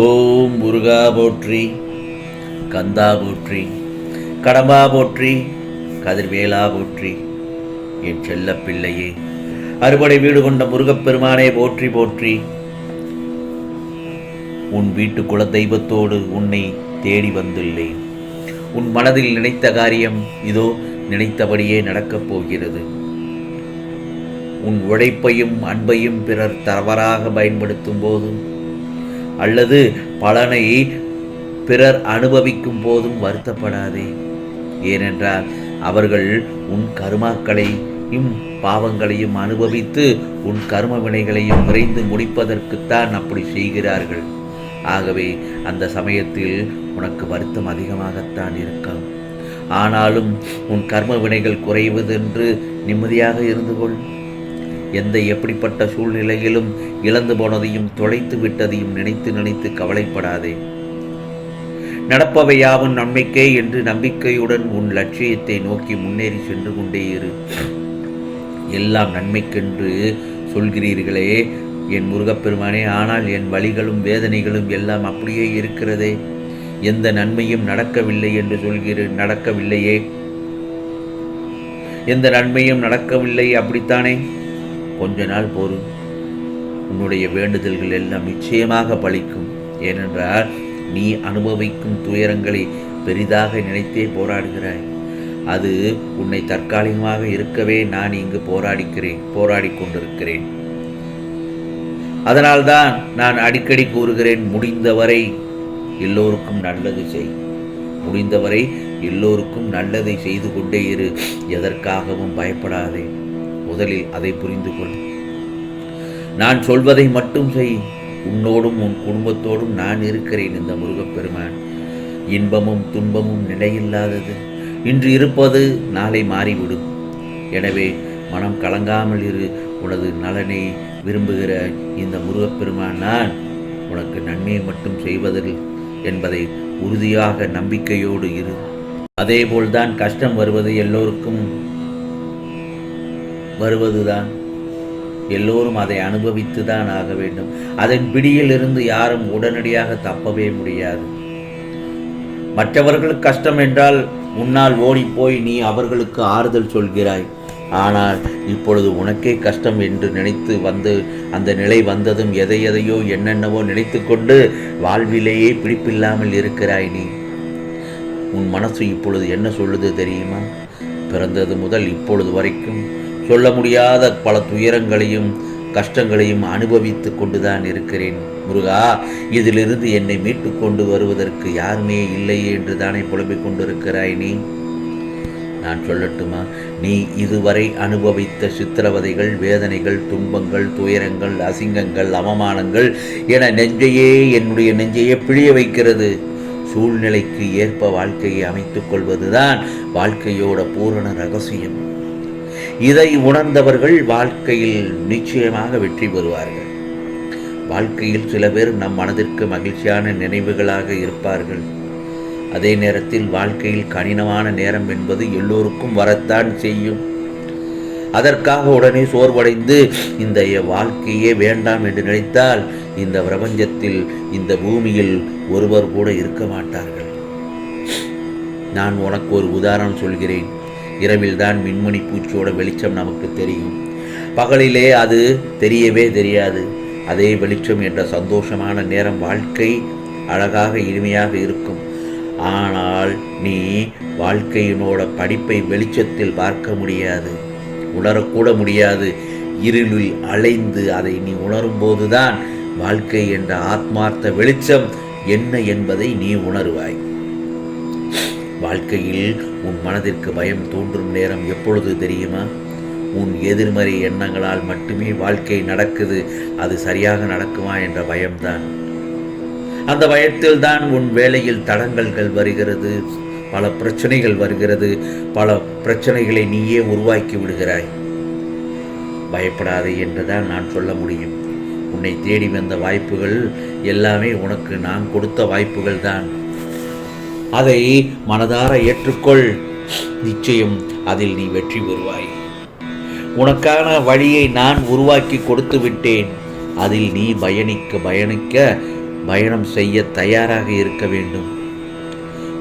ஓம் முருகா போற்றி கந்தா போற்றி கடம்பா போற்றி கதிர்வேலா போற்றி. என் செல்ல பிள்ளையே அறுபடை வீடு கொண்ட முருகப்பெருமானே போற்றி போற்றி. உன் வீட்டு குல தெய்வத்தோடு உன்னை தேடி வந்துள்ளேன். உன் மனதில் நினைத்த காரியம் இதோ நினைத்தபடியே நடக்கப் போகிறது. உன் உழைப்பையும் அன்பையும் பிறர் தவறாக பயன்படுத்தும் போதும் அல்லது பலனை பிறர் அனுபவிக்கும் போதும் வருத்தப்படாதே. ஏனென்றால் அவர்கள் உன் கருமாக்களையும் பாவங்களையும் அனுபவித்து உன் கர்ம வினைகளையும் விரைந்து முடிப்பதற்குத்தான் அப்படி செய்கிறார்கள். ஆகவே அந்த சமயத்தில் உனக்கு வருத்தம் அதிகமாகத்தான் இருக்கும். ஆனாலும் உன் கர்ம வினைகள் குறைவதென்று நிம்மதியாக இருந்து கொள் எந்த எப்படிப்பட்ட சூழ்நிலையிலும் இழந்து போனதையும் தொலைத்து விட்டதையும் நினைத்து நினைத்து கவலைப்படாதே. நடப்பவையாவும் நன்மைக்கே என்று நம்பிக்கையுடன் உன் லட்சியத்தை நோக்கி முன்னேறி சென்று கொண்டே இரு. எல்லாம் நன்மைக்கென்று சொல்கிறீர்களே. என் முருகப்பெருமானே ஆனால் என் வழிகளும் வேதனைகளும் எல்லாம் அப்படியே இருக்கிறதே. எந்த நன்மையும் நடக்கவில்லை என்று சொல்கிற நடக்கவில்லையே. எந்த நன்மையும் நடக்கவில்லை அப்படித்தானே? கொஞ்ச நாள் போதும். உன்னுடைய வேண்டுதல்கள் எல்லாம் நிச்சயமாக பலிக்கும் ஏனென்றால் நீ அனுபவிக்கும் துயரங்களை பெரிதாக நினைத்தே போராடுகிறாய். அது உன்னை தற்காலிகமாக இருக்கவே நான் இங்கு போராடிக்கிறேன் போராடி கொண்டிருக்கிறேன். அதனால்தான் நான் அடிக்கடி கூறுகிறேன் முடிந்தவரை எல்லோருக்கும் நல்லது செய். முடிந்தவரை எல்லோருக்கும் நல்லதை செய்து கொண்டே இரு. எதற்காகவும் பயப்படாதே. முதலில் அதை புரிந்து கொள். நான் சொல்வதை மட்டும் செய். உன்னோடும் உன் குடும்பத்தோடும் நான் இருக்கிறேன் இந்த முருகப்பெருமான். இன்பமும் துன்பமும் நிலையில்லாதது. இன்று இருப்பது நாளை மாறிவிடும். எனவே மனம் கலங்காமல் இரு. உனது நலனை விரும்புகிற இந்த முருகப்பெருமான் நான் உனக்கு நன்மையை மட்டும் செய்வதில் என்பதை உறுதியாக நம்பிக்கையோடு இரு. அதேபோல்தான் கஷ்டம் வருவது எல்லோருக்கும் வருவதுதான். எல்லோரும் அதை அனுபவித்து தான் ஆக வேண்டும். அதன் பிடியிலிருந்து யாரும் உடனடியாக தப்பவே முடியாது. மற்றவர்களுக்கு கஷ்டம் என்றால் முன்னால் ஓடிப்போய் நீ அவர்களுக்கு ஆறுதல் சொல்கிறாய். ஆனால் இப்பொழுது உனக்கே கஷ்டம் என்று நினைத்து வந்து அந்த நிலை வந்ததும் எதை எதையோ என்னென்னவோ நினைத்து கொண்டு வாழ்விலேயே பிடிப்பில்லாமல் இருக்கிறாய் நீ. உன் மனசு இப்பொழுது என்ன சொல்லுது தெரியுமா? பிறந்தது முதல் இப்பொழுது வரைக்கும் சொல்ல முடியாத பல துயரங்களையும் கஷ்டங்களையும் அனுபவித்து கொண்டுதான் இருக்கிறேன். முருகா இதிலிருந்து என்னை மீட்டு கொண்டு வருவதற்கு யாருமே இல்லையே என்று தானே புலம்பிக் கொண்டிருக்கிறாய் நீ? நான் சொல்லட்டுமா? நீ இதுவரை அனுபவித்த சித்திரவதைகள் வேதனைகள் துன்பங்கள் துயரங்கள் அசிங்கங்கள் அவமானங்கள் என நெஞ்சையே என்னுடைய நெஞ்சையே பிழிய வைக்கிறது. சூழ்நிலைக்கு ஏற்ப வாழ்க்கையை அமைத்துக் கொள்வதுதான் வாழ்க்கையோட பூரண ரகசியம். இதை உணர்ந்தவர்கள் வாழ்க்கையில் நிச்சயமாக வெற்றி பெறுவார்கள். வாழ்க்கையில் சில பேர் நம் மனதிற்கு மகிழ்ச்சியான நினைவுகளாக இருப்பார்கள். அதே நேரத்தில் வாழ்க்கையில் கடினமான நேரம் என்பது எல்லோருக்கும் வரத்தான் செய்யும். அதற்காக உடனே சோர்வடைந்து இந்த வாழ்க்கையே வேண்டாம் என்று நினைத்தால் இந்த பிரபஞ்சத்தில் இந்த பூமியில் ஒருவர் கூட இருக்க மாட்டார்கள். நான் உனக்கு ஒரு உதாரணம் சொல்கிறேன். இரவில்தான் மின்மணி பூச்சியோட வெளிச்சம் நமக்கு தெரியும். பகலிலே அது தெரியவே தெரியாது. அதே வெளிச்சம் என்ற சந்தோஷமான நேரம் வாழ்க்கை அழகாக இனிமையாக இருக்கும். ஆனால் நீ வாழ்க்கையினோட படிப்பை வெளிச்சத்தில் பார்க்க முடியாது. உணரக்கூட முடியாது. இருளில் அலைந்து அதை நீ உணரும்போதுதான் வாழ்க்கை என்ற ஆத்மார்த்த வெளிச்சம் என்ன என்பதை நீ உணருவாய். வாழ்க்கையில் உன் மனதிற்கு பயம் தோன்றும் நேரம் எப்பொழுது தெரியுமா? உன் எதிர்மறை எண்ணங்களால் மட்டுமே வாழ்க்கை நடக்குது அது சரியாக நடக்குமா என்ற பயம்தான். அந்த பயத்தில் தான் உன் வேலையில் தடங்கல்கள் வருகிறது பல பிரச்சனைகள் வருகிறது பல பிரச்சனைகளை நீயே உருவாக்கி விடுகிறாய். பயப்படாதே என்றுதான் நான் சொல்ல முடியும். உன்னை தேடி வந்த வாய்ப்புகள் எல்லாமே உனக்கு நான் கொடுத்த வாய்ப்புகள் தான். அதை மனதார ஏற்றுக்கொள். நிச்சயம் அதில் நீ வெற்றி பெறுவாய். உனக்கான வழியை நான் உருவாக்கி கொடுத்து விட்டேன். அதில் நீ பயணிக்க பயணிக்க பயணம் செய்ய தயாராக இருக்க வேண்டும்.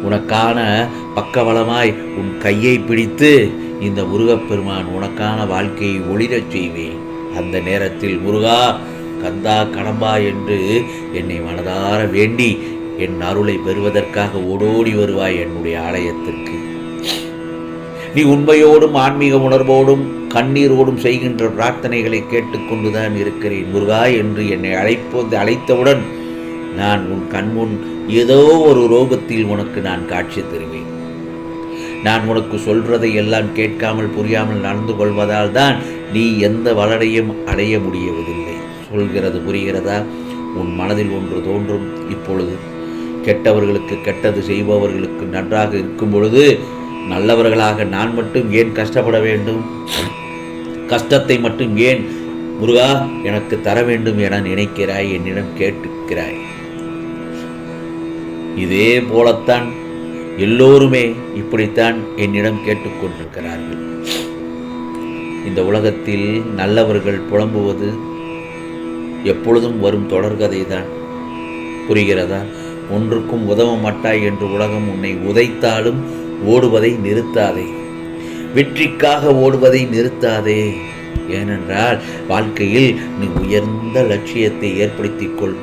உனக்கான பக்கவளமாய் உன் கையை பிடித்து இந்த முருகப்பெருமான் உனக்கான வாழ்க்கையை ஒளிரச் செய்வேன். அந்த நேரத்தில் முருகா கந்தா கடம்பா என்று என்னை மனதார வேண்டி என் அருளை பெறுவதற்காக ஓடோடி வருவாய் என்னுடைய ஆலயத்திற்கு. நீ உண்மையோடும் ஆன்மீக உணர்வோடும் கண்ணீரோடும் செய்கின்ற பிரார்த்தனைகளை கேட்டுக்கொண்டுதான் இருக்கிறேன். முருகா என்று என்னை அழைப்பது அழைத்தவுடன் நான் உன் கண்முன் ஏதோ ஒரு ரோகத்தில் உனக்கு நான் காட்சி தருவேன். நான் உனக்கு சொல்றதை எல்லாம் கேட்காமல் புரியாமல் நடந்து கொள்வதால் தான் நீ எந்த வளரையும் அடைய முடியவதில்லை சொல்கிறது புரிகிறதா? உன் மனதில் ஒன்று தோன்றும். இப்பொழுது கெட்டவர்களுக்கு கெட்டது செய்பவர்களுக்கு நன்றாக இருக்கும் பொழுது நல்லவர்களாக நான் மட்டும் ஏன் கஷ்டப்பட வேண்டும்? கஷ்டத்தை மட்டும் ஏன் முருகா எனக்கு தர வேண்டும் என நினைக்கிறாய்? என்னிடம் கேட்டுக்கிறாய். இதே போலத்தான் எல்லோருமே இப்படித்தான் என்னிடம் கேட்டுக்கொண்டிருக்கிறார்கள். இந்த உலகத்தில் நல்லவர்கள் புலம்புவது எப்பொழுதும் வரும் தொடர்கதை தான் புரிகிறதா? ஒன்றுக்கும் உதவ மாட்டாய் என்று உலகம் உன்னை உதைத்தாலும் ஓடுவதை நிறுத்தாதே. வெற்றிக்காக ஓடுவதை நிறுத்தாதே. ஏனென்றால் வாழ்க்கையில் நீ உயர்ந்த லட்சியத்தை ஏற்படுத்திக்கொள்.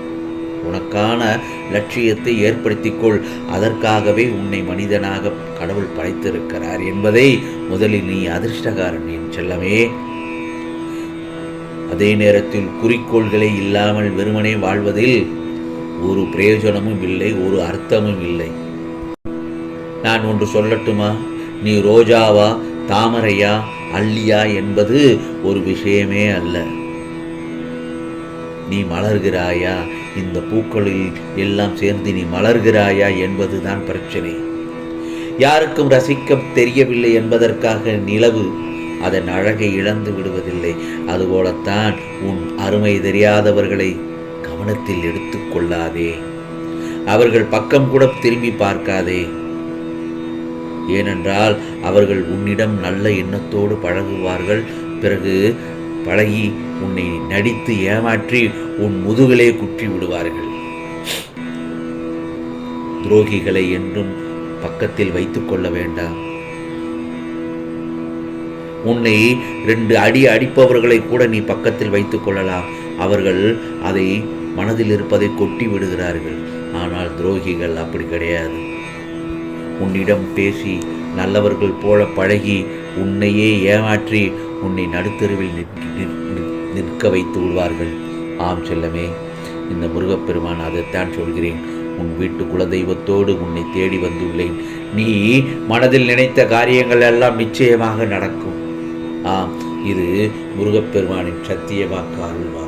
உனக்கான லட்சியத்தை ஏற்படுத்திக்கொள். அதற்காகவே உன்னை மனிதனாக கடவுள் படைத்திருக்கிறார் என்பதை முதலில் நீ அதிர்ஷ்டகாரன் என் செல்லமே. அதே நேரத்தில் குறிக்கோள்களே இல்லாமல் வெறுமனே வாழ்வதில் ஒரு பிரயோஜனமும் இல்லை ஒரு அர்த்தமும் இல்லை. நான் ஒன்று சொல்லட்டுமா? நீ ரோஜாவா தாமரையா அள்ளியா என்பது ஒரு விஷயமே அல்ல. நீ மலர்கிறாயா? இந்த பூக்களில் எல்லாம் சேர்ந்து நீ மலர்கிறாயா என்பதுதான் பிரச்சனை. யாருக்கும் ரசிக்க தெரியவில்லை என்பதற்காக நிலவு அதன் அழகை இழந்து விடுவதில்லை. அதுபோலத்தான் உன் அருமை தெரியாதவர்களை கவனத்தில் எடுத்துக்கொள்ளாதே. அவர்கள் பக்கம் கூட திரும்பி பார்க்காதே. ஏனென்றால் அவர்கள் உன்னிடம் நல்ல எண்ணத்தோடு பழகுவார்கள். பிறகு பழகி உன்னை நடித்து ஏமாற்றி உன் முதுகலே குற்றி விடுவார்கள். துரோகிகளை என்றும் பக்கத்தில் வைத்துக் கொள்ள வேண்டாம். உன்னை ரெண்டு அடி அடிப்பவர்களை கூட நீ பக்கத்தில் வைத்துக் கொள்ளலாம். அவர்கள் அதை மனதில் இருப்பதை கொட்டி விடுகிறார்கள். ஆனால் துரோகிகள் அப்படி கிடையாது. உன்னிடம் பேசி நல்லவர்கள் போல பழகி உன்னையே ஏமாற்றி உன்னை நடுத்தருவில் நிற்க- நிற்க வைத்து விடுவார்கள். ஆம் செல்லமே இந்த முருகப்பெருமான் அதைத்தான் சொல்கிறேன். உன் வீட்டு குலதெய்வத்தோடு உன்னை தேடி வந்துள்ளேன். நீ மனதில் நினைத்த காரியங்கள் எல்லாம் நிச்சயமாக நடக்கும். ஆம் இது முருகப்பெருமானின் சத்தியமாக வாக்கு